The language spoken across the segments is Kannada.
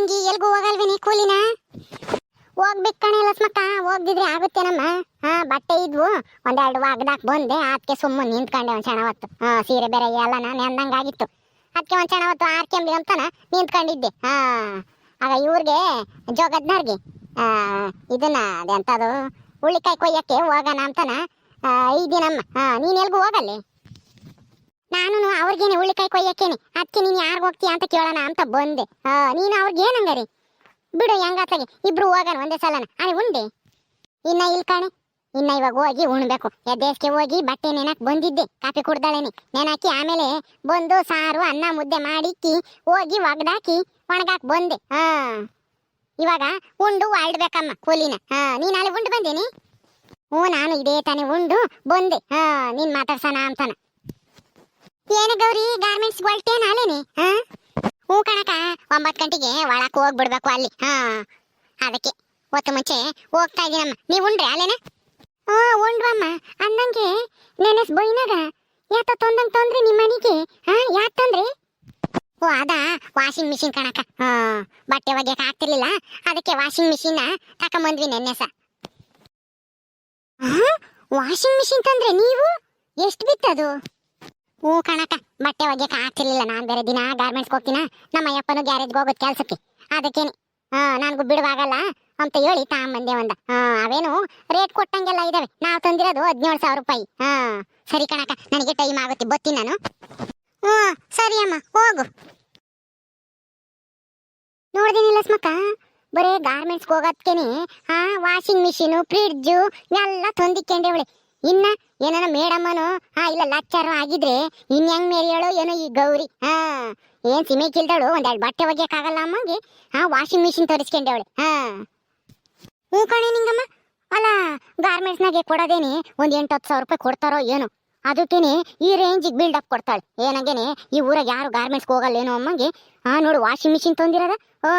ನಿಂಗೆ ಎಲ್ಗೂ ನೀ ಕೂಲಿನ? ಹೋಗ್ಬೇಕು ಕಣೆ ಲಸ್ಮಕ್ಕ ಹೋಗ್ದಿದ್ರೆ ಆಗುತ್ತೇನಮ್ಮ ಹಾ ಬಟ್ಟೆ ಇದ್ವು. ಒಂದೆರಡು ವಾಗ್ದಾಕ್ ಬಂದೆ. ಅದಕ್ಕೆ ಸುಮ್ಮನೆ ನಿಂತ್ಕೊಂಡೆ ಒಂದ್ ಹೊತ್ತು. ಹಾ ಸೀರೆ ಬೇರೆ ಎಲ್ಲ ನಾನು ಅಂದಂಗಾಗಿತ್ತು ಅದಕ್ಕೆ ಒಂದ್ ಕ್ಷಣ ಹೊತ್ತು ಆರ್ಕೆಂಬ್ಲಿ ಅಂತಾನ ನಿಂತ್ಕೊಂಡಿದ್ದೆ. ಹಾ ಆಗ ಇವ್ರಿಗೆ ಜೋಗದ್ನವ್ರಿಗೆ ಇದನ್ನ ಅದೆಂತದು ಹುಳ್ಳಿಕಾಯಿ ಕೊಯ್ಯಕ್ಕೆ ಹೋಗೋಣ ಅಂತಾನ ಆ, ಇದ್ದೀನಮ್ಮ ಹಾ ನೀನ್ ಎಲ್ಗೂ ಹೋಗಲ್ಲಿ? ನಾನು ಅವ್ರಿಗೇನೆ ಹುಳ್ಳಿಕಾಯಿ ಕೊಯ್ಯಕ್ಕೇನೆ. ಅದಕ್ಕೆ ನೀನು ಯಾರಿಗೆ ಹೋಗ್ತೀಯ ಅಂತ ಕೇಳೋಣ ಅಂತ ಬಂದೆ. ಆ, ನೀನು ಅವ್ರಿಗೆ ಏನಂಗರಿ ಬಿಡು ಹೆಂಗಾತಾಗೆ ಇಬ್ರು ಹೋಗೋಣ ಒಂದೇ ಸಲನ. ಅರೆ ಉಂಡೆ? ಇನ್ನ ಇಲ್ಲಿ ಕಾಣೆ. ಇನ್ನ ಇವಾಗ ಹೋಗಿ ಉಣ್ಬೇಕು. ಎದ್ದೇಸ್ಗೆ ಹೋಗಿ ಬಟ್ಟೆ ನೆನಕ್ ಬಂದಿದ್ದೆ. ಕಾಫಿ ಕುಡ್ದಾಳೆನೆ. ನೆನಾಕಿ ಆಮೇಲೆ ಬಂದು ಸಾರು ಅನ್ನ ಮುದ್ದೆ ಮಾಡಿಕ್ಕಿ ಹೋಗಿ ಒಗ್ದಾಕಿ ಒಣಗಾಕ್ ಬಂದೆ. ಹಾ. ಇವಾಗ ಉಂಡು ಆಡ್ಬೇಕಮ್ಮ ಕೂಲಿನ ಹಾ ನೀನ್ ಅಲ್ಲಿ ಉಂಡು ಬಂದೇನಿ? ಹ್ಞೂ ನಾನು ಇದೇ ತಾನೇ ಉಂಡು ಬಂದೆ. ಹಾ ನೀನ್ ಮಾತಾಡ್ಸೋಣ ಅಂತಾನ. ಏನು ಗೌರಿ ಗಾರ್ಮೆಂಟ್ಸ್ ಹೊಲ್ಟೇನ ಅಲ್ಲೇನೆ? ಹಾ? ಕಣಕ ಒಂಬತ್ತು ಗಂಟೆಗೆ ಒಳಕ್ ಹೋಗ್ಬಿಡ್ಬೇಕು ಅಲ್ಲಿ. ಹಾ, ಅದಕ್ಕೆ. ಹೊತ್ತು ಮುಂಚೆ ಹೋಗ್ತಾ ಇದೀನಮ್ಮ. ನೀವು ಉಂಡ್ರೆ ಅಲ್ಲೇನ? ಹ್ಞೂ ಉಂಡ್ವಮ್ಮ. ಅಂದಂಗೆ ನೆನೆಸ್ ಬೊಯ್ನಾಗ ಯಾತ ತೊಂದಂಗ್ ತೊಂದ್ರೆ ನಿಮ್ಮ ಮನೆಗೆ. ಹಾ, ಯಾಕೆ ತೊಂದ್ರೆ? ಓ, ಅದ? ವಾಷಿಂಗ್ ಮಿಷಿನ್ ಕಣಕ ಹಾ, ಬಟ್ಟೆ ಒಗೆಯಕ್ಕೆ ಆಗ್ತಿರ್ಲಿಲ್ಲ. ಅದಕ್ಕೆ ವಾಷಿಂಗ್ ಮಿಷಿನ್ ತಕೊಂಬಂದ್ವಿ ನೆನ್ನೆ ಸ. ವಾಷಿಂಗ್ ಮಿಷಿನ್ ತಂದ್ರೆ ನೀವು? ಎಷ್ಟು ಬಿತ್ತದು? ಹ್ಞೂ ಕಣಕ ಬಟ್ಟೆ ಒಗ್ಯಕ್ಕೆ ಆಗ್ತಿರ್ಲಿಲ್ಲ. ನಾನು ಬೇರೆ ದಿನ ಗಾರ್ಮೆಂಟ್ಸ್ಗೆ ಹೋಗ್ತೀನ, ನಮ್ಮ ಅಯ್ಯಪ್ಪನು ಗ್ಯಾರೇಜ್ಗೆ ಹೋಗೋದು ಕೆಲಸಕ್ಕೆ. ಅದಕ್ಕೇನೆ. ಹಾಂ, ನನಗೂ ಬಿಡುವಾಗಲ್ಲ ಅಂತ ಹೇಳಿ ತಗೊಂಬಂದೆ ಒಂದ. ಹಾಂ, ಅವೇನು ರೇಟ್ ಕೊಟ್ಟಂಗೆಲ್ಲ ಇದಾವೆ. ನಾವು ತಂದಿರೋದು ಹದಿನೇಳು ಸಾವಿರ ರೂಪಾಯಿ. ಹಾಂ, ಸರಿ ಕಣಕ ನನಗೆ ಟೈಮ್ ಆಗುತ್ತೆ ಬತ್ತೀನಿ ನಾನು. ಹ್ಞೂ, ಸರಿ ಅಮ್ಮ, ಹೋಗು. ನೋಡ್ದೇನಿಲ್ಲ ಸ್ಮಕ್ಕ, ಬರೇ ಗಾರ್ಮೆಂಟ್ಸ್ಗೆ ಹೋಗೋದ್ಕೇನೆ ಹಾಂ ವಾಷಿಂಗ್ ಮಿಷಿನು ಫ್ರಿಡ್ಜು ಎಲ್ಲ ತಂದಿಕ್ಕೊಂಡೇವಳೆ ಇನ್ನ ಏನಾರ ಮೇಡಮ್ಮನು, ಹಾ, ಇಲ್ಲ ಲಾಚಾರು ಆಗಿದ್ರೆ ಇನ್ ಹೆಂಗ್ ಮೇರಿಯಳು ಏನೋ ಈ ಗೌರಿ, ಹಾ. ಏನ್ ಸಿಮೆ ಕಿಲ್ದಳು ಒಂದೆರಡು ಬಟ್ಟೆ ಒಗ್ಯಕ್ಕಾಗಲ್ಲ ಅಮ್ಮಂಗೆ? ಹಾ ವಾಷಿಂಗ್ ಮಿಷಿನ್ ತರಿಸ್ಕೊಂಡೇವಳೆ ಹಾ. ಹ್ಞೂ ಕಣೆ ನಿಂಗಮ್ಮ. ಅಲ್ಲ ಗಾರ್ಮೆಂಟ್ಸ್ನಾಗೆ ಕೊಡೋದೇನೆ ಒಂದು ಎಂಟು ಹತ್ತು ಸಾವಿರ ರೂಪಾಯಿ ಕೊಡ್ತಾರೋ ಏನೋ. ಅದಕ್ಕೇನೆ ಈ ರೇಂಜಿಗೆ ಬಿಲ್ಡಪ್ ಕೊಡ್ತಾಳೆ. ಏನಂಗೇನೆ, ಈ ಊರಾಗ ಯಾರು ಗಾರ್ಮೆಂಟ್ಸ್ಗೆ ಹೋಗಲ್ಲೇನೋ ಅಮ್ಮಂಗೆ. ಹಾ, ನೋಡು ವಾಷಿಂಗ್ ಮಿಷಿನ್ ತಂದಿರದ? ಆ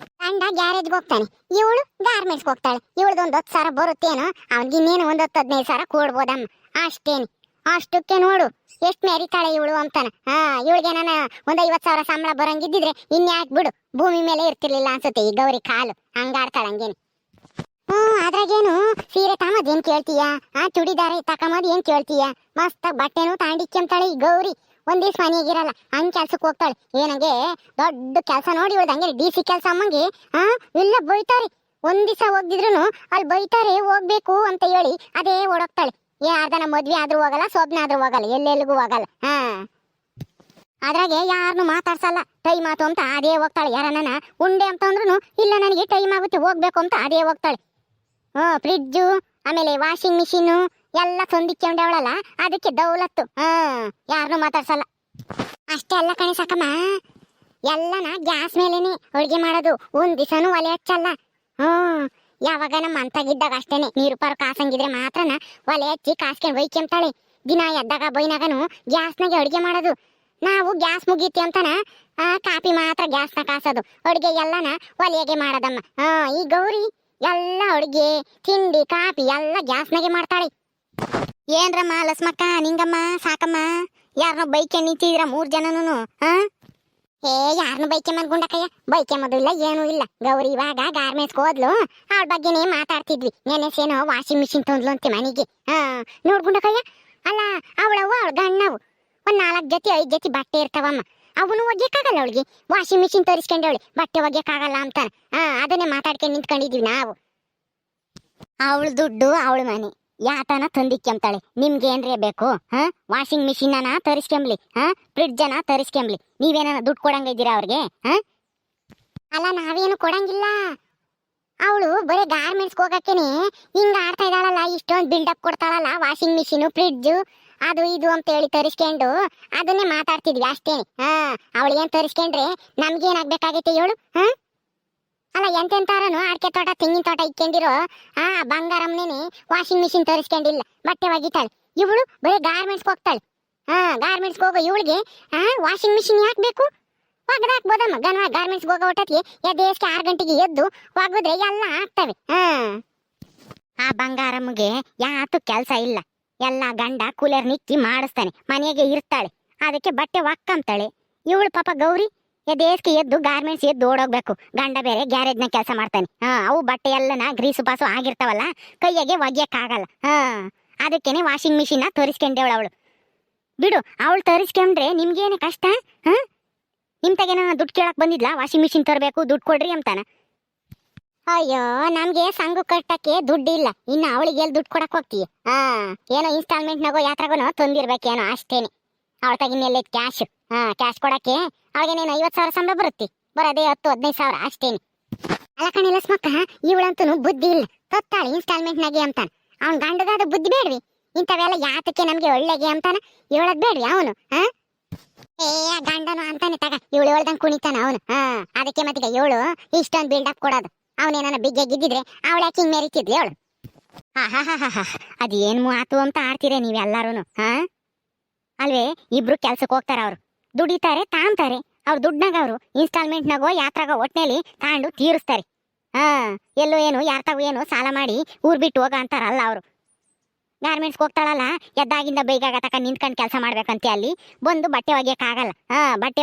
ಗಂಡ ಗ್ಯಾರೇಜ್ಗೆ ಹೋಗ್ತಾನೆ. ಇವಳು ಗಾರ್ಮೆಂಟ್ಸ್ಗೆ ಹೋಗ್ತಾಳೆ. ಇವಳದು ಒಂದು ಹತ್ತು ಸಾವಿರ ಬರುತ್ತೇನೋ, ಅವ್ನಿಗೆ ಇನ್ನೇನು ಒಂದು ಹತ್ತು ಹದಿನೈದು ಸಾವಿರ ಕೊಡ್ಬೋದಮ್ಮ. ಅಷ್ಟೇನು. ಅಷ್ಟಕ್ಕೆ ನೋಡು, ಎಷ್ಟು ಮೆರಿತಾಳೆ ಇವಳು ಅಂತಾನ. ಹಾ, ಇವಳಿಗೆ ನಾನು ಒಂದು ಐವತ್ತು ಸಾವಿರ ಸಂಬಳ ಬರಂಗಿದ್ದಿದ್ರೆ ಇನ್ಯಾಕೆ ಬಿಡು, ಭೂಮಿ ಮೇಲೆ ಇರ್ತಿರ್ಲಿಲ್ಲ ಅನ್ಸುತ್ತೆ ಈ ಗೌರಿ ಕಾಲು. ಹಂಗಾಡ್ತಾಳೆ ಹಂಗೇನು. ಹ್ಞೂ, ಅದ್ರಾಗೇನು ಸೀರೆ ತಾಮದ್ ಏನು ಕೇಳ್ತೀಯಾ? ಆ ಚುಡಿದಾರ ತಕಮದ್ ಏನು ಕೇಳ್ತೀಯಾ? ಮಸ್ತಾಗಿ ಬಟ್ಟೆನೂ ತಾಂಡಿಕ್ಯಂತಾಳೆ ಈ ಗೌರಿ. ಒಂದ್ ದಿವ್ಸ ಮನೆಯಾಗಿರಲ್ಲ ಹಂಗ್ ಕೆಲ್ಸಕ್ಕೆ ಹೋಗ್ತಾಳೆ. ಏನಂಗೆ, ದೊಡ್ಡ ಕೆಲಸ ನೋಡಿ ಇವಳ್ದು ಹಂಗೆ ಡಿ ಸಿ ಕೆಲಸ ಅಮ್ಮಂಗೆ ಹಾ ಇಲ್ಲ ಬೈತಾರೆ. ಒಂದ್ ದಿವಸ ಹೋಗ್ದಿದ್ರು ಅಲ್ಲಿ ಬೈತಾರೆ, ಹೋಗ್ಬೇಕು ಅಂತ ಹೇಳಿ ಅದೇ ಓಡೋಗ್ತಾಳೆ. ಯಾರ್ದನ ಮದ್ವೆ ಆದ್ರೂ ಹೋಗಲ್ಲ, ಸ್ವಪ್ನ ಆದ್ರೂ ಹೋಗಲ್ಲ, ಎಲ್ಲೆಲ್ಲಿಗೂ ಹೋಗಲ್ಲ, ಹಾ. ಅದ್ರಾಗೆ ಯಾರನ್ನು ಮಾತಾಡ್ಸಲ್ಲ ಟೈಮ್ ಮಾತು ಅಂತ ಅದೇ ಹೋಗ್ತಾಳೆ. ಯಾರನ್ನ ಉಂಡೆ ಅಂತ ಅಂದ್ರೂ ಇಲ್ಲ ನನಗೆ ಟೈಮ್ ಆಗುತ್ತೆ, ಹೋಗ್ಬೇಕು ಅಂತ ಅದೇ ಹೋಗ್ತಾಳೆ. ಹ್ಞೂ ಫ್ರಿಡ್ಜು, ಆಮೇಲೆ ವಾಷಿಂಗ್ ಮಿಷಿನು ಎಲ್ಲ ಅವಳಲ್ಲ? ಅದಕ್ಕೆ ದೌಲತ್ತು. ಹ್ಮ್ ಯಾರನ್ನೂ ಮಾತಾಡ್ಸಲ್ಲ. ಅಷ್ಟೇ ಅಲ್ಲ ಕಣೆ ಸಾಕಮ್ಮ. ಎಲ್ಲನ ಗ್ಯಾಸ್ ಮೇಲೇನೆ ಅಡುಗೆ ಮಾಡೋದು. ಒಂದ್ ದಿವಸನೂ ಒಲೆ ಹಚ್ಚಲ್ಲ. ಹ್ಮ್, ಯಾವಾಗ ನಮ್ಮ ಅಂತಾಗಿದ್ದಾಗ ಅಷ್ಟೇನೆ. ನೀರು ಪಾರು ಕಾಸಂಗಿದ್ರೆ ಮಾತ್ರನ ಒಲೆ ಹಚ್ಚಿ ಕಾಸ್ಕೊಂಡು ಅಂತಾಳೆ. ದಿನ ಎದ್ದಾಗ ಬೈನಾಗನು ಗ್ಯಾಸ್ನಾಗೆ ಅಡುಗೆ ಮಾಡೋದು. ನಾವು ಗ್ಯಾಸ್ ಮುಗೀತಿ ಅಂತಾನ ಕಾಪಿ ಮಾತ್ರ ಗ್ಯಾಸ್ನ ಕಾಸೋದು. ಅಡುಗೆ ಎಲ್ಲನ ಒಲೆಗೆ ಮಾಡೋದಮ್ಮ. ಹ ಈ ಗೌರಿ ಎಲ್ಲ ಅಡುಗೆ ತಿಂಡಿ, ಕಾಪಿ ಎಲ್ಲ ಗ್ಯಾಸ್ನಾಗೆ ಮಾಡ್ತಾಳೆ. ಏನ್ರಮ್ಮ ಲಸ್ಮಕ್ಕ, ನಿಂಗಮ್ಮ, ಸಾಕಮ್ಮ? ಯಾರನ್ನೋ ಬೈಕೆ ನಿಂತಿದ್ರ ಮೂರ್ ಜನನು ಹಾ ಏ ಯಾರನ್ನು ಬೈಕೆ ಮನ್ಗುಂಡಕಯ್ಯ ಬೈಕೆ ಇಲ್ಲ ಏನೂ ಇಲ್ಲ. ಗೌರಿ ಇವಾಗ ಗಾರ್ಮೆಂಟ್ಸ್ ಹೋದ್ಲು. ಅವಳ ಬಗ್ಗೆನೇ ಮಾತಾಡ್ತಿದ್ವಿ. ನೆನೆಸೇನೋ ವಾಷಿಂಗ್ ಮಿಷಿನ್ ತೊಂದ್ಲು ಅಂತೆ ಮನೆಗೆ. ಹಾ ನೋಡ್ಗುಂಡಕಯ್ಯ ಅಲ್ಲ ಅವಳವು ಅವಳ ಗಣ್ಣವು ಒಂದ್ ನಾಲ್ಕು ಜೊತೆ, ಐದು ಜೊತೆ ಬಟ್ಟೆ ಇರ್ತಾವಮ್ಮ. ಅವನು ಒಗ್ಯಕ್ಕಾಗಲ್ಲ ಅವಳಿಗೆ? ವಾಷಿಂಗ್ ಮಿಷಿನ್ ಅವಳಿ ಬಟ್ಟೆ ಒಗ್ಯಕ್ಕಾಗಲ್ಲ ಅಂತ ಹಾ ಅದನ್ನೇ ಮಾತಾಡ್ಕೊಂಡು ನಿಂತ್ಕೊಂಡಿದೀವಿ ನಾವು. ಅವಳ ದುಡ್ಡು, ಅವಳ ಮನೆ. ಯಾತನ ತಂದಿಕ್ಕೆಂತಾಳೆ ನಿಮ್ಗೆ ಏನ್ರೇ ಬೇಕು, ಹಾ? ವಾಷಿಂಗ್ ಮಿಷಿನ್ನ ತರಿಸ್ಕೊಂಬ್ಲಿ, ಹಾ? ಫ್ರಿಡ್ಜನ ತರಿಸ್ಕೊಂಬ್ಲಿ. ನೀವೇನ ದುಡ್ಡು ಕೊಡಂಗ ಇದ್ದೀರಾ ಅವ್ರಿಗೆ, ಹಾ? ಅಲ್ಲ, ನಾವೇನು ಕೊಡಂಗಿಲ್ಲ. ಅವಳು ಬರೀ ಗಾರ್ಮೆಂಟ್ಸ್ಗೆ ಹೋಗಕ್ಕೇನೆ ಹಿಂಗ ಆಡ್ತಾ ಇದ್ದಾಳಲ್ಲ, ಇಷ್ಟೊಂದು ಬಿಲ್ಡಪ್ ಕೊಡ್ತಾಳಲ್ಲ ವಾಷಿಂಗ್ ಮಿಷಿನು ಫ್ರಿಡ್ಜು ಅದು ಇದು ಅಂತ ಹೇಳಿ ತರಿಸ್ಕೊಂಡು ಅದನ್ನೇ ಮಾತಾಡ್ತಿದ್ವಿ ಅಷ್ಟೇನೆ ಹಾ ಅವಳು ಏನ್ ತರಿಸ್ಕೊಂಡ್ರೆ ನಮ್ಗೇನಾಗ್ಬೇಕಾಗೈತೆ ಹೇಳು, ಹಾ? ಅಲ್ಲ, ಎಂತೆಂತಾರನು ಅಡಿಕೆ ತೋಟ, ತೆಂಗಿನ ತೋಟ ಇಕ್ಕೊಂಡಿರೋ ಆ, ಬಂಗಾರಮ್ಮನೇನೆ ವಾಷಿಂಗ್ ಮಿಷಿನ್ ತರಿಸ್ಕೊಂಡಿಲ್ಲ. ಬಟ್ಟೆ ಒಗಿತಾಳೆ. ಇವಳು ಬರೀ ಗಾರ್ಮೆಂಟ್ಸ್ಗೆ ಹೋಗ್ತಾಳೆ. ಹಾ ಗಾರ್ಮೆಂಟ್ಸ್ಗೆ ಹೋಗೋ ಇವಳಿಗೆ, ಆ ವಾಷಿಂಗ್ ಮಿಷಿನ್ ಯಾಕೆ ಬೇಕು? ಒಗ್ದಾಕ್ಬೋದಮ್ಮ ಗನ್ವ ಗಾರ್ಮೆಂಟ್ಸ್ಗೆ ಹೋಗೋ ಹೊಟ್ಟಕ್ಕೆ ಎಷ್ಟು ಆರು ಗಂಟೆಗೆ ಎದ್ದು ಒಗದ್ರೆ ಎಲ್ಲ ಆಗ್ತವೆ. ಹಾ. ಆ ಬಂಗಾರಮ್ಮಗೆ ಯಾತು ಕೆಲಸ ಇಲ್ಲ. ಎಲ್ಲ ಗಂಡ ಕೂಲರ್ ನಿಕ್ಕಿ ಮಾಡಿಸ್ತಾನೆ. ಮನೆಗೆ ಇರ್ತಾಳೆ. ಅದಕ್ಕೆ ಬಟ್ಟೆ ಒಕ್ಕಂತಾಳೆ. ಇವಳು ಪಾಪ ಗೌರಿ ಎದ್ದೇಸ್ಕೆ ಎದ್ದು ಗಾರ್ಮೆಂಟ್ಸ್ ಎದ್ದು ಓಡೋಗ್ಬೇಕು. ಗಂಡ ಬೇರೆ ಗ್ಯಾರೇಜ್ ಗ್ಯಾರೇಜ್ನ ಕೆಲಸ ಮಾಡ್ತಾನೆ. ಹಾ, ಅವು ಬಟ್ಟೆ ಎಲ್ಲನ ಗ್ರೀಸು ಪಾಸು ಆಗಿರ್ತಾವಲ್ಲ ಕೈಯಾಗೆ ಒಗ್ಯಕ್ಕಾಗಲ್ಲ ಹಾ, ಅದಕ್ಕೇನೆ ವಾಷಿಂಗ್ ಮಿಷಿನ್ನ ತರಿಸ್ಕೊಂಡೇವಳು ಅವಳು. ಬಿಡು, ಅವಳು ತರಿಸ್ಕೊಂಡ್ರೆ ನಿಮ್ಗೇನೆ ಕಷ್ಟ? ಹಾ? ನಿಮ್ ತಗೇನ ದುಡ್ಡು ಕೇಳಕ್ ಬಂದಿದ್ಲಾ? ವಾಷಿಂಗ್ ಮಿಷಿನ್ ತರಬೇಕು, ದುಡ್ಡು ಕೊಡ್ರಿ ಅಂತಾನ. ಅಯ್ಯೋ, ನಮ್ಗೆ ಸಂಘ ಕಟ್ಟಕ್ಕೆ ದುಡ್ಡಿಲ್ಲ. ಇನ್ನು ಅವಳಿಗೆ ಎಲ್ಲಿ ದುಡ್ಡು ಕೊಡಕ್ ಹೋಗ್ತೀವಿ ಹಾ, ಏನೋ ಇನ್ಸ್ಟಾಲ್ಮೆಂಟ್ ಇನ್ಸ್ಟಾಲ್ಮೆಂಟ್ನಾಗೋ ಯಾತ್ರಾಗೋನೋ, ತಂದಿರ್ಬೇಕೇನೋ ಅಷ್ಟೇನೆ. ಅವಳ ತಗಿನೆಲ್ಲ ಕ್ಯಾಶ್ ಹಾ ಕ್ಯಾಶ್ ಕೊಡಕ್ಕೆ ಅವಳಿಗೆ ನೀನು ಐವತ್ತು ಸಾವಿರ ಸಂಬಳ ಬರುತ್ತೆ. ಬರೋದೇ ಹತ್ತು, ಹದಿನೈದು ಸಾವಿರ ಅಷ್ಟೇನೆ. ಅಲ್ಲ ಕಣಿಲ್ಲ ಸ್ಮಕ್ಕ ಇವಳಂತೂ ಬುದ್ಧಿ ಇಲ್ಲ. ತೊತ್ತಾಳೆ ಇನ್ಸ್ಟಾಲ್ಮೆಂಟ್ನಾಗೆ ಅಂತಾನೆ. ಅವ್ನ ಗಂಡಗಾದ ಬುದ್ಧಿ ಬೇಡ್ರಿ ಇಂಥವೆಲ್ಲ ಯಾತಕ್ಕೆ ನಮಗೆ ಒಳ್ಳೆಗೆ ಅಂತಾನ? ಇವಳದ್ ಬೇಡ್ರಿ ಅವನು ಹಾ ಏ ಗಂಡನು ಅಂತಾನೆ ತಗ. ಇವಳು ಹೇಳ್ದಂಗ್ ಕುಣಿತಾನ ಅವನು ಹಾ ಅದಕ್ಕೆ ಮತ್ತೆ ಇವಳು ಇಷ್ಟೊಂದು ಬಿಲ್ಡಪ್ ಕೊಡೋದು. ಅವನೇನ ಬಿಗ್ಗೆ ಗಿದ್ದಿದ್ರೆ ಅವಳು ಯಾಕೆ ಹಿಂಗ್ ಮೆರಿತಿದ್ಲಿ ಅವಳು ಅದೇನ್ ಮಾತು ಅಂತ ಆಡ್ತೀರ ನೀವೆಲ್ಲಾರು ಹಾ ಅಲ್ವೇ, ಇಬ್ರು ಕೆಲ್ಸಕ್ಕೆ ಹೋಗ್ತಾರ ಅವ್ರು. ದುಡಿತಾರೆ, ತಾಂತಾರೆ. ಅವ್ರ ದುಡ್ನಾಗ ಅವರು ಇನ್ಸ್ಟಾಲ್ಮೆಂಟ್ನಾಗೋ, ಯಾತ್ರಾಗ ಒಟ್ನಲ್ಲಿ ತಾಂಡು ತೀರಿಸ್ತಾರೆ. ಹಾ, ಎಲ್ಲೋ ಏನು ಯಾರ್ತಾವು ಏನು ಸಾಲ ಮಾಡಿ ಊರ್ ಬಿಟ್ಟು ಹೋಗ ಅಂತಾರಲ್ಲ ಅವರು. ಗಾರ್ಮೆಂಟ್ಸ್ಗೆ ಹೋಗ್ತಾಳಲ್ಲ, ಎದ್ದಾಗಿಂದ ಬೇಗ ತಕ ನಿಂತ್ಕೊಂಡು ಕೆಲಸ ಮಾಡ್ಬೇಕಂತೆ ಅಲ್ಲಿ. ಬಂದು ಬಟ್ಟೆ ಆಗಲ್ಲ ಹಾ, ಬಟ್ಟೆ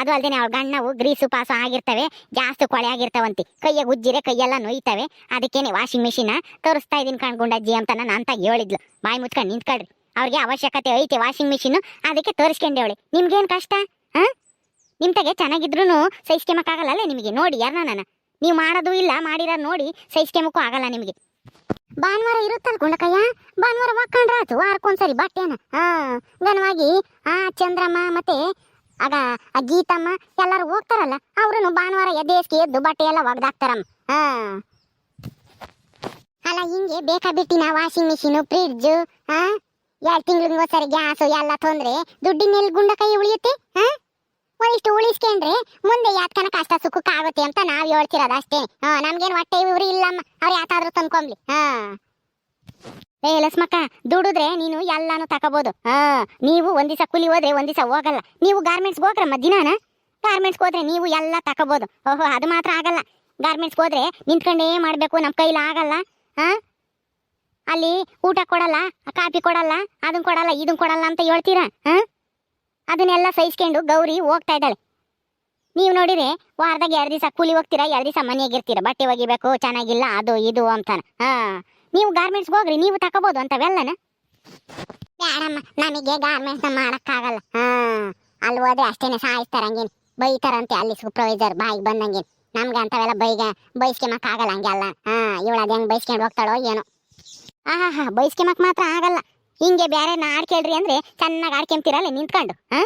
ಅದು ಅಲ್ಲದೆ ಅವ್ರ ಗಣ್ಣವು ಗ್ರೀಸು, ಪಾಸು ಆಗಿರ್ತವೆ, ಜಾಸ್ತಿ ಕೊಳೆ ಆಗಿರ್ತಾವಂತೆ. ಕೈಯಾಗ ಉಜ್ಜಿರೆ ಕೈಯೆಲ್ಲ ನೋಯ್ತವೆ. ಅದಕ್ಕೇನೆ ವಾಷಿಂಗ್ ಮಿಷಿನ ತೋರಿಸ್ತಾ ಇದೀನಿ ಕಣ್ಗುಂಡಜ್ಜಿ ಅಂತ ನಾನು ಅಂತ ಹೇಳಿದ್ಲು. ಬಾಯಿ ಮುಚ್ಕೊಂಡು ನಿಂತ್ಕೊಳ್ರಿ. ಅವ್ರಿಗೆ ಅವಶ್ಯಕತೆ ಐತೆ ವಾಷಿಂಗ್ ಮಿಷಿನ್ ಅದಕ್ಕೆ ತೋರಿಸ್ಕೊಂಡೇವಳೆ ನಿಮ್ಗೇನ್ ಕಷ್ಟ? ಹಾ ನಿಮ್ ತಗೆ ಚೆನ್ನಾಗಿದ್ರು ಸಹಿಸ್ಕೆಮಕ್ಕಾಗಲ್ಲ ನಿಮಗೆ? ನೋಡಿ ಯಾರನ್ನ ನಾನು. ನೀವು ಮಾಡೋದು ಇಲ್ಲ ಮಾಡಿರೋ ನೋಡಿ ಸಹಿಸ್ಕೆಮಕ್ಕೂ ಆಗಲ್ಲ ನಿಮಗೆ. ಭಾನುವಾರ ಇರುತ್ತಲ್ಲ ಗುಂಡಕಯ್ಯ ಭಾನುವಾರ ಆಯ್ತು ವಾರಕ್ಕೊಂದ್ಸರಿ ಬಟ್ಟೆನ. ಹಾ ಘನವಾಗಿ ಆ ಚಂದ್ರಮ್ಮ ಮತ್ತೆ ಆಗ ಆ ಗೀತಮ್ಮ ಎಲ್ಲರೂ ಹೋಗ್ತಾರಲ್ಲ ಅವ್ರು ಭಾನುವಾರ ಎದ್ದೇಸ್ಗೆ ಎದ್ದು ಬಟ್ಟೆ ಎಲ್ಲ ಒಗ್ದಾಕ್ತಾರಮ್ಮ. ಹಾ ಅಲ್ಲ, ಹಿಂಗೆ ಬೇಕಾಬಿಟ್ಟಿನ ವಾಷಿಂಗ್ ಮಿಷಿನು ಫ್ರಿಡ್ಜ್ ಹಾ ಎರಡು ತಿಂಗಳಿಗೆ ಒಂದ್ಸರಿ ಗ್ಯಾಸು ಎಲ್ಲ ತೊಂದ್ರೆ ಗುಂಡ ಕೈ ಉಳಿಯುತ್ತೆ, ಹಾ? ಉಳಿಸ್ಕೊಂಡ್ರೆ ಮುಂದೆ ಯಾತ್ಕನ ಕಷ್ಟ ಸುಖಕ್ಕೆ ಆಗುತ್ತೆ ಅಂತ ನಾವ್ ಹೇಳ್ತಿರೋದು ಅಷ್ಟೇ. ಹಾ, ನಮ್ಗೇನ್ ಹೊಟ್ಟೆ ಇವ್ರಿ ಇಲ್ಲಮ್ಮ ಅವ್ರು ಯಾತಾದ್ರೂ ತಂದ್ಕೊಂಬ್ಲಿ. ಹಾ. ಏ ಲಸ್ಮಕ್ಕ ದುಡಿದ್ರೆ ನೀನು ಎಲ್ಲಾನು ತಕೋಬಹುದು ಹಾ, ನೀವು ಒಂದ್ ಕೂಲಿ ಹೋದ್ರೆ ಒಂದ್ ದಿವಸ ಹೋಗಲ್ಲ. ನೀವು ಗಾರ್ಮೆಂಟ್ಸ್ ಹೋಗ್ರಮ್ಮ ದಿನಾನ? ಗಾರ್ಮೆಂಟ್ಸ್ ಹೋದ್ರೆ ನೀವು ಎಲ್ಲ ತಕೋಬಹುದು ಓಹೋ, ಅದು ಮಾತ್ರ ಆಗಲ್ಲ. ಗಾರ್ಮೆಂಟ್ಸ್ ಹೋದ್ರೆ ನಿಂತ್ಕೊಂಡೇ ಮಾಡ್ಬೇಕು, ನಮ್ ಕೈಲಿ ಆಗಲ್ಲ. ಹಾ? ಅಲ್ಲಿ ಊಟ ಕೊಡಲ್ಲ, ಕಾಫಿ ಕೊಡಲ್ಲ ಅದನ್ನ ಕೊಡಲ್ಲ, ಇದನ್ ಕೊಡಲ್ಲ ಅಂತ ಹೇಳ್ತೀರಾ ಅದನ್ನೆಲ್ಲ ಸಹಿಸ್ಕೊಂಡು ಗೌರಿ ಹೋಗ್ತಾ ಇದ್ದಾಳೆ. ನೀವು ನೋಡಿದ್ರೆ ವಾರದಾಗ ಎರಡು ದಿವಸ ಕೂಲಿ ಹೋಗ್ತೀರಾ, ಎರಡು ದಿವಸ ಮನೆಯಾಗಿರ್ತೀರಾ ಬಟ್ಟೆ ಒಗಿಬೇಕು, ಚೆನ್ನಾಗಿಲ್ಲ, ಅದು ಇದು ಅಂತ ಹಾ? ನೀವು ಗಾರ್ಮೆಂಟ್ಸ್ ಹೋಗ್ರಿ, ನೀವು ತಕೋಬಹುದು ಅಂತವೆಲ್ಲನ ಬೇಡಮ್ಮ ನಮಗೆ ಗಾರ್ಮೆಂಟ್ಸ್ ಮಾಡಕ್ಕಾಗಲ್ಲ, ಹಾ? ಅಲ್ಲಿ ಹೋದ್ರೆ ಅಷ್ಟೇನೆ ಸಾಯಿಸ್ತಾರ ಹಂಗೇನ್ ಬೈತಾರಂತೆ ಅಲ್ಲಿ ಸೂಪರ್ವೈಸರ್ ಬಾಯಿಗೆ ಬಂದಂಗೇನು, ನಮ್ಗೆ ಅಂತವೆಲ್ಲ ಬೈಗ ಬೈಸ್ಕೆಮಕ್ಕಾಗಲ್ಲ ಹಂಗೆಲ್ಲ, ಹಾ? ಇವಳು ಅದು ಹೆಂಗ್ ಬೈಸ್ಕೊಂಡು ಹೋಗ್ತಾಳೋ ಏನೋ. ಆಹಾ ಹಾ ಬೈಸ್ಕೆಮಕ್ ಮಾತ್ರ ಆಗಲ್ಲ. ಹಿಂಗೆ ಬೇರೆ ಆಡ್ಕೇಳ್ರಿ ಅಂದ್ರೆ ಚೆನ್ನಾಗಿ ಆಡ್ಕೊಂತಿರಲ್ಲ ನಿಂತ್ಕೊಂಡು, ಹಾ?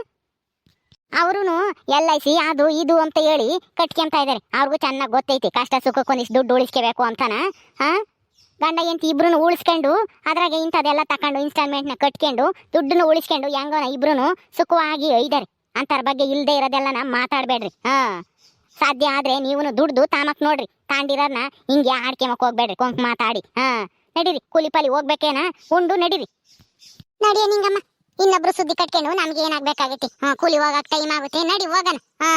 ಅವರು ಎಲ್ ಐ ಸಿ ಅದು ಇದು ಅಂತ ಹೇಳಿ ಕಟ್ಕೊಂತ ಇದಾರೆ. ಅವ್ರಿಗೂ ಚೆನ್ನಾಗಿ ಗೊತ್ತೈತಿ. ಕಷ್ಟ ಸುಖಕ್ಕೆ ಒಂದಿಷ್ಟು ದುಡ್ಡು ಉಳಿಸ್ಕೋಬೇಕು ಅಂತಾನ, ಹಾ? ಗಂಡ ಎಂತ ಇಬ್ರು ಉಳಿಸ್ಕೊಂಡು, ಅದ್ರಾಗೆ ಇಂಥದ್ದೆಲ್ಲ ತಕೊಂಡು ಇನ್ಸ್ಟಾಲ್ಮೆಂಟ್ನ ಕಟ್ಕೊಂಡು ದುಡ್ಡನ್ನು ಉಳಿಸ್ಕೊಂಡು ಹೆಂಗೋನ ಇಬ್ರು ಸುಖವಾಗಿ ಒಯ್ದಾರೆ ಅಂತರ ಬಗ್ಗೆ ಇಲ್ಲದೇ ಇರೋದೆಲ್ಲನ ಮಾತಾಡಬೇಡ್ರಿ, ಹಾ? ಸಾಧ್ಯ ಆದರೆ ನೀವು ದುಡ್ದು ತಾಮಕ್ ನೋಡ್ರಿ. ತಾಂಡಿರೋದನ್ನ ಹಿಂಗೆ ಆಡ್ಕೆಮಕ್ ಹೋಗ್ಬೇಡ್ರಿ, ಕೊಂಕ್ ಮಾತಾಡಿ, ಹಾ? ನಡೀರಿ, ಕೂಲಿ ಪಾಲಿ ಹೋಗ್ಬೇಕೇನ? ಉಂಡು ನಡೀರಿ. ನಡಿಯ ನಿಂಗಮ್ಮ, ಇನ್ನೊಬ್ರು ಸುದ್ದಿ ಕಟ್ಕೊಂಡು ನಮ್ಗೆ ಏನಾಗ್ಬೇಕಾಗೈತಿ? ಹಾ, ಕೂಲಿ ಹೋಗಕ್ ಟೈಮ್ ಆಗುತ್ತೆ, ನಡಿ ಹೋಗೋಣ. ಹಾ,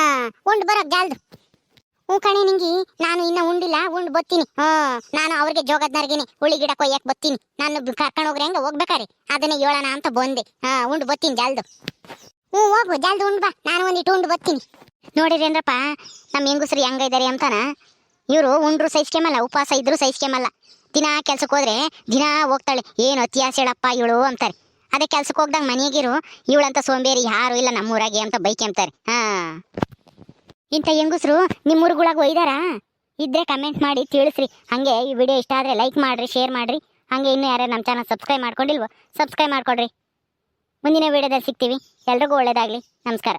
ಉಂಡು ಬರೋಕ್ ಜಾಲ್ದು. ಹ್ಞೂ ಕಣೆ ನಿಂಗಿ, ನಾನು ಇನ್ನ ಉಂಡಿಲ್ಲ, ಉಂಡು ಬತ್ತೀನಿ. ಹಾ, ನಾನು ಅವ್ರಿಗೆ ಜೋಗದ್ನರ್ಗಿನಿ, ಹುಳಿ ಗಿಡ ಕೊಯ್ಯಕ್ ಬತ್ತೀನಿ. ನಾನು ಕರ್ಕೊಂಡು ಹೋಗ್ರಿ ಹಂಗ ಹೋಗ್ಬೇಕಾರೆ. ಅದನ್ನ ಹೇಳೋಣ ಅಂತ ಬಂದೆ. ಹಾ, ಉಂಡು ಬತ್ತೀನಿ ಜಾಲ್ದು. ಹ್ಞೂ, ಹೋಗು, ಜಾಲ್ದು ಉಂಡು ಬಾ. ನಾನು ಒಂದಿಟ್ಟು ಉಂಡು ಬತ್ತೀನಿ. ನೋಡಿರೇನ್ರಪ್ಪ ನಮ್ಮ ಹೆಂಗಸ್ರಿ ಹೆಂಗ ಇದಾರೆ ಅಂತಾನ? ಇವರು ಉಂಡ್ರು ಸಹಿಸ್ಕೆಮಲ್ಲ ಉಪವಾಸ ಇದ್ರು ಸಹಿಸ್ಕೆಮಲ್ಲ ದಿನಾ ಕೆಲ್ಸಕ್ಕೆ ಹೋದ್ರೆ ದಿನ ಹೋಗ್ತಾಳೆ, ಏನು ಅತ್ಯಾಸ ಹೇಳಪ್ಪ ಇವಳು ಅಂತಾರೆ. ಅದೇ ಕೆಲ್ಸಕ್ಕೆ ಹೋಗ್ದಂಗ ಮನೆಗಿರು, ಇವಳಂತ ಸೋಂಬೇರಿ, ಯಾರು ಇಲ್ಲ ನಮ್ಮೂರಾಗೆ ಅಂತ ಬೈಕೆಂತಾರೆ ಹಾ. ಇಂಥ ಹೆಂಗುಸ್ರು ನಿಮ್ಮೂರುಗಳಾಗ ಒಯ್ದಾರ? ಇದ್ರೆ ಕಮೆಂಟ್ ಮಾಡಿ ತಿಳಿಸ್ರಿ. ಹಂಗೆ ಈ ವಿಡಿಯೋ ಇಷ್ಟ ಆದರೆ ಲೈಕ್ ಮಾಡ್ರಿ ಶೇರ್ ಮಾಡ್ರಿ. ಹಂಗೆ ಇನ್ನೂ ಯಾರೇ ನಮ್ಮ ಚಾನಲ್ ಸಬ್ಸ್ಕ್ರೈಬ್ ಮಾಡ್ಕೊಂಡಿಲ್ವೋ ಸಬ್ಸ್ಕ್ರೈಬ್ ಮಾಡ್ಕೊಡ್ರಿ. ಮುಂದಿನ ವಿಡಿಯೋದಲ್ಲಿ ಸಿಗ್ತೀವಿ. ಎಲ್ರಿಗೂ ಒಳ್ಳೆಯದಾಗಲಿ ನಮಸ್ಕಾರ.